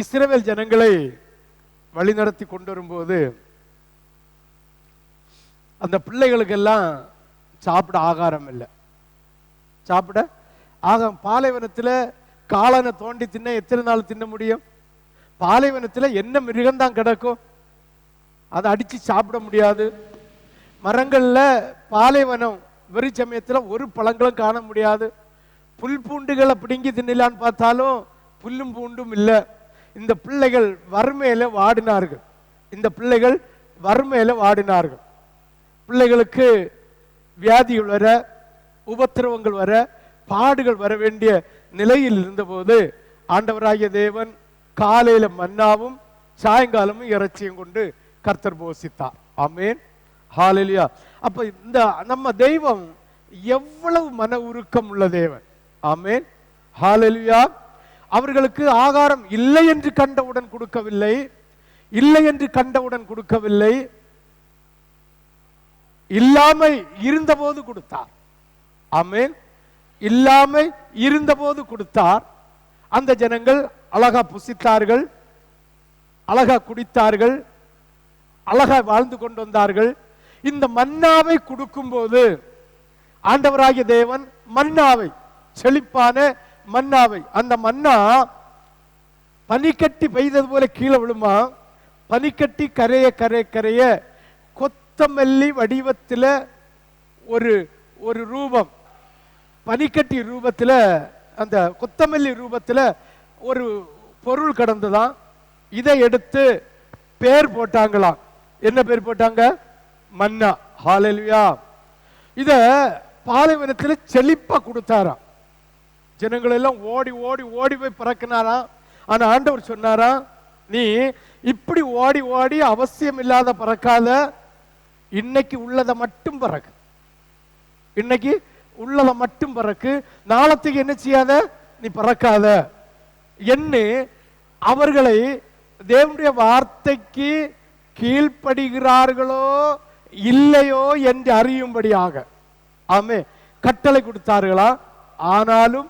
இஸ்ரவேல் ஜனங்களை வழிநடத்தி கொண்டு வரும்போது அந்த பிள்ளைகளுக்கெல்லாம் சாப்பிட ஆகாரம் இல்லை. சாப்பிட? ஆக பாலைவனத்தில் காளானை தோண்டி தின்ன எத்தனை நாள் தின்ன முடியும்? பாலைவனத்தில் என்ன மிருகம்தான் கிடக்கும்? அதை அடித்து சாப்பிட முடியாது. மரங்களில் பாலைவனம் வெறி சமயத்தில் ஒரு பழங்களும் காண முடியாது. புல் பூண்டுகளை பிடுங்கி தின்னலான்னு பார்த்தாலும் புல்லும் பூண்டும் இல்லை. இந்த பிள்ளைகள் வறுமையில் வாடினார்கள். இந்த பிள்ளைகள் வறுமையில வாடினார்கள். பிள்ளைகளுக்கு வியாதிகள் வர உபத்திரவங்கள் வர பாடுகள் வர வேண்டிய நிலையில் இருந்தபோது ஆண்டவராகிய தேவன் காலையில மன்னாவும் சாயங்காலமும் இறைச்சியும் கொண்டு கர்த்தர் போசித்தார். ஆமேன். ஹாலிலியா அப்ப இந்த நம்ம தெய்வம் எவ்வளவு மன உருக்கம் உள்ள தேவன். ஆமேன். ஹalleluya. அவர்களுக்கு ஆகாரம் இல்லை என்று கண்டவுடன் கொடுக்கவில்லை இல்லை என்று கண்டவுடன் கொடுக்கவில்லை. இல்லாமை இருந்தபோது கொடுத்தார். ஆமென். இல்லாமை இருந்தபோது கொடுத்தார். அந்த ஜனங்கள் அழகா புசித்தார்கள் அழகா குடித்தார்கள் அழகா வாழ்ந்து கொண்டு வந்தார்கள். இந்த மன்னாவை கொடுக்கும்போது ஆண்டவராகிய தேவன் மன்னாவை செழிப்பான மன்னாவை. அந்த மன்னா பனிக்கட்டி பெய்தது போல கீழே விழுமா? பனிக்கட்டி கரைய கரைய கரைய கொத்தமல்லி வடிவத்தில் ஒரு ஒரு ரூபம். பனிக்கட்டி ரூபத்துல அந்த கொத்தமல்லி ரூபத்துல ஒரு பொருள் கடந்துதான் இதை எடுத்து பேர் போட்டாங்களாம். என்ன பேர் போட்டாங்க? மன்னா. ஹalleluya இத பாலைவனத்துல செழிப்பா கொடுத்தாராம். ஜனங்கள் எல்லாம் ஓடி ஓடி ஓடி போய் பறக்கினாராம் ஆனா ஆண்டவர் சொன்னாரா நீ இப்படி ஓடி ஓடி அவசியம் இல்லாத பறக்காத. இன்னைக்கு உள்ளதை மட்டும் பறக்கு. இன்னைக்கு உள்ளதை மட்டும் பறக்கு. நாளத்துக்கு என்ன செய்யாத? நீ பறக்காத. என்ன அவர்களை தேவனுடைய வார்த்தைக்கு கீழ்ப்படுகிறார்களோ இல்லையோ என்று அறியும்படியாக. ஆமே கட்டளை கொடுத்தார்களா? ஆனாலும்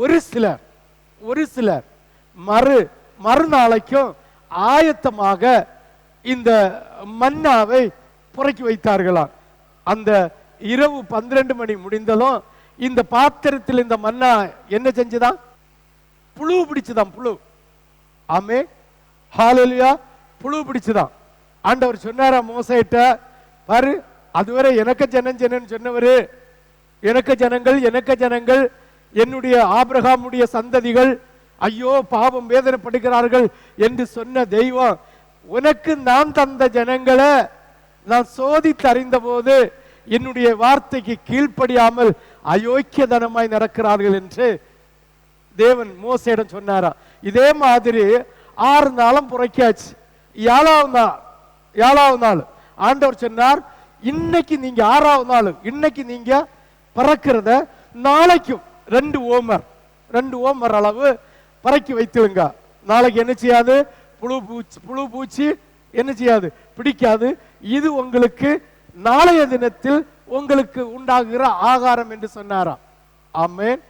ஒரு சிலர் ஒரு சிலர் மறு மறுநாளைக்கும் ஆயத்தமாக இந்த மன்னாவை புறக்கி வைத்தார்களாம். அந்த இரவு பன்னிரண்டு மணி முடிந்ததும் இந்த பாத்திரத்தில் இந்த மன்னா என்ன செஞ்சுதான் புழு பிடிச்சுதான் புழு. ஆமே ஹாலலியா புழு பிடிச்சுதான். ஆண்டவர் சொன்னாரா மோசைட்ட பாரு அதுவரை எனக்கு ஜனம் ஜனன்னு சொன்னவர். எனக்கு ஜனங்கள் எனக்கு ஜனங்கள். என்னுடைய ஆபிரகாமுடைய சந்ததிகள் ஐயோ பாவம் வேதனைப்படுகிறார்கள் என்று சொன்ன தெய்வம் உனக்கு நான் தந்த ஜனங்களை நான் சோதித்து அறிந்த போது என்னுடைய வார்த்தைக்கு கீழ்ப்படியாமல் அயோக்கியதனமாய் நடக்கிறார்கள் என்று தேவன் மோசையிடம் சொன்னாரா. இதே மாதிரி ஆறு நாளும் புரைக்காச்சு ஏழாவது நாள் ஏழாவது நாள். ஆண்டவர் சொன்னார் இன்னைக்கு நீங்க ஆறாவது நாள் இன்னைக்கு நீங்க பறக்கிறத நாளைக்கும் ரெண்டு ஓமர் ரெண்டு ஓமர் அளவு பறக்கி வைத்துடுங்க நாளைக்கு என்ன செய்யாது? புழு பூச்சி புழு பூச்சி என்ன செய்யாது? பிடிக்காது. இது உங்களுக்கு நாளைய தினத்தில் உங்களுக்கு உண்டாகுகிற ஆகாரம் என்று சொன்னாராம். ஆமேன்.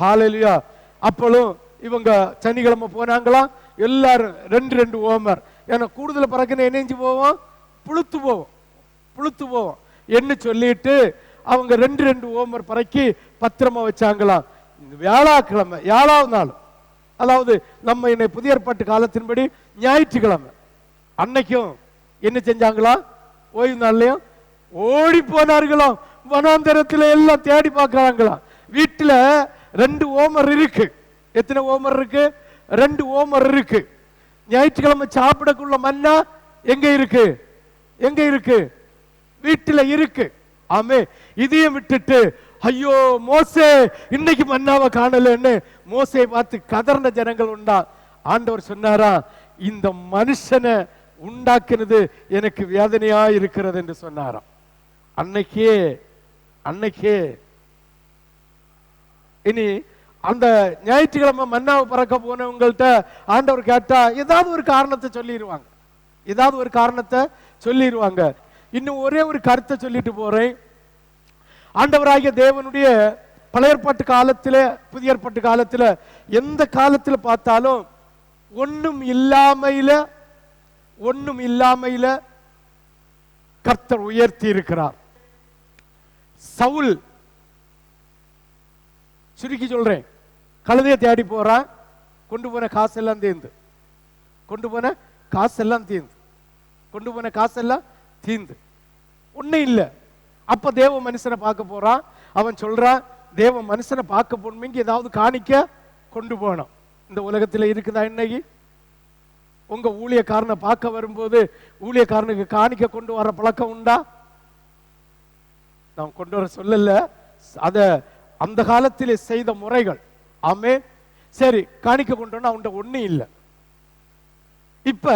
ஹாலலியா அப்பளும் இவங்க சனிக்கிழமை போனாங்களாம் எல்லாரும் ரெண்டு ரெண்டு ஓமர். ஏன்னா கூடுதல் பறக்குன்னு என்னெஞ்சு போவோம்? புளுத்து போவோம். புளுத்து போவோம். என்ன சொல்லிட்டு அவங்க ரெண்டு ரெண்டு ஓமர் பறக்கி பத்திரமா வச்சாங்களாம் இந்த ஏழாவது நாள். அதாவது நம்ம என்னை புதிய ஏற்பாட்டு காலத்தின்படி ஞாயிற்றுக்கிழமை. அன்னைக்கும் என்ன செஞ்சாங்களா? ஓய்வு நாள்லயும் ஓடி போனார்களாம். வனாந்தரத்தில் எல்லாம் தேடி பார்க்கறாங்களாம் வீட்டில் ரெண்டு ஓமர் இருக்கு. எத்தனை ஓமர் இருக்கு? ரெண்டு ஓமர் இருக்கு. ஞாயிற்றுக்கிழமை சாப்பிடக்குள்ள மன்னா எங்க இருக்கு? எங்க இருக்கு? வீட்டில் இருக்கு. ஆமே இதையும் விட்டுட்டு ஐயோ மோசே இன்னைக்கு மன்னாவை காணலன்னு மோசை பார்த்து கதர்ன ஜனங்கள் உண்டா? ஆண்டவர் சொன்னாரா இந்த மனுஷனை உண்டாக்குனது எனக்கு வேதனையா இருக்கிறது என்று சொன்னாராம். அன்னைக்கே அன்னைக்கே இனி அந்த ஞாயிற்றுக்கிழமை மன்னாவை பறக்க போனவங்கள்ட்ட ஆண்டவர் கேட்டா ஏதாவது ஒரு காரணத்தை சொல்லிடுவாங்க ஏதாவது ஒரு காரணத்தை சொல்லிடுவாங்க இன்னும் ஒரே ஒரு கருத்தை சொல்லிட்டு போறேன். ஆண்டவராகிய தேவனுடைய பழைய ஏற்பாட்டு காலத்துல புதிய ஏற்பாட்டு காலத்துல எந்த காலத்துல பார்த்தாலும் ஒண்ணும் இல்லாமையில ஒண்ணும் இல்லாமையில கர்த்தர் உயர்த்தி இருக்கிறார். சவுல் சுருக்கி சொல்றேன். கழுதையை தேடி போறான் கொண்டு போன காசெல்லாம் தீர்ந்து கொண்டு போன காசெல்லாம் தீர்ந்து கொண்டு போன காசெல்லாம் தீந்து. ஒண்ணும் இல்ல. அப்ப தேவ மனுஷனை பார்க்க போறான். அவன் சொல்றான் தேவ மனுஷனை பார்க்க போனமைக்கு ஏதாவது காணிக்க கொண்டு போனோம் இந்த உலகத்துல இருக்குதா இன்னைக்கு உங்க ஊழியக்காரனை பார்க்க வரும்போது ஊழியக்காரனுக்கு காணிக்க கொண்டு வர பழக்கம் உண்டா? நான் கொண்டு வர சொல்லல. அத அந்த காலத்திலே செய்த முறைகள். ஆமே சரி காணிக்க கொண்டு அவன்கிட்ட ஒன்றும் இல்லை. இப்ப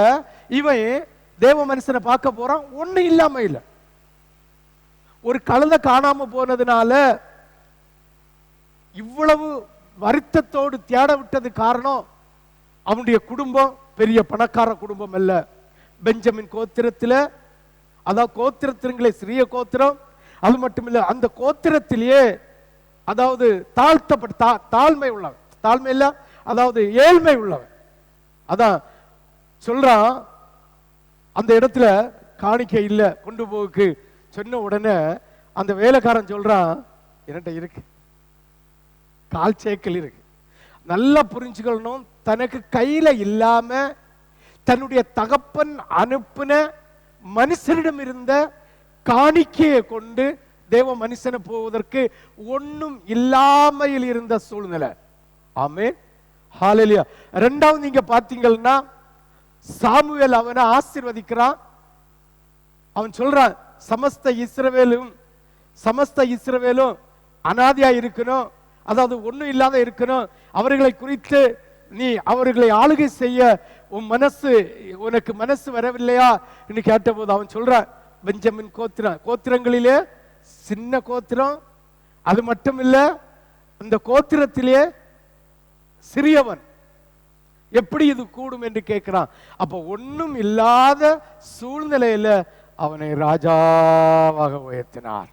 இவன் தேவ மனுஷனை பார்க்க போறான் ஒண்ணும் இல்லாம இல்ல. ஒரு கழுதை காணாம போனதுனால இவ்வளவு வருத்தத்தோடு தேட விட்டது காரணம் அவனுடைய குடும்பம். பெரிய பணக்கார குடும்பம் அல்ல. பெஞ்சமின் கோத்திரத்துல அதாவது கோத்திரத்திலே சிறிய கோத்திரம். அது மட்டும் இல்ல அந்த கோத்திரத்திலேயே அதாவது தாழ்த்தப்பட்ட தாழ்மை உள்ளவன். தாழ்மை இல்ல அதாவது ஏழ்மை உள்ளவன். அதான் சொல்றான் அந்த இடத்துல காணிக்கை இல்ல கொண்டு போக்கு சொன்ன உடனே அந்த வேலைக்காரன் சொல்றான் என்கிட்ட இருக்கு? கால் சேக்கல் இருக்கு. நல்லா புரிஞ்சுக்கணும் தனக்கு கையில இல்லாம தன்னுடைய தகப்பன் அனுப்பின மனுஷனிடம் இருந்த காணிக்கையை கொண்டு தேவ மனுஷனை போவதற்கு ஒண்ணும் இல்லாமையில் இருந்த சூழ்நிலை. ஆமே ஹாலலியா ரெண்டாவது நீங்க பார்த்தீங்கன்னா சாமுவேல் அவனை ஆசிர்வதிக்கிறான். அவன் சொல்றான் சமஸ்த இஸ்ரவேலும் சமஸ்த இஸ்ரவேலும் அனாதியா இருக்கணும். அதாவது ஒண்ணும் இல்லாத இருக்கணும். அவர்களை குறித்து நீ அவர்களை ஆளுகை செய்ய உன் மனசு உனக்கு மனசு வரவில்லையா? என்று கேட்டபோது அவன் சொல்றான் பெஞ்சமின் கோத்திரம். கோத்திரங்களிலே சின்ன கோத்திரம். அது மட்டும் இல்ல அந்த கோத்திரத்திலே சிறியவன். எப்படி இது கூடும் என்று கேட்கிறான். அப்போ ஒண்ணும் இல்லாத சூழ்நிலையில அவனை ராஜாவாக உயர்த்தினார்.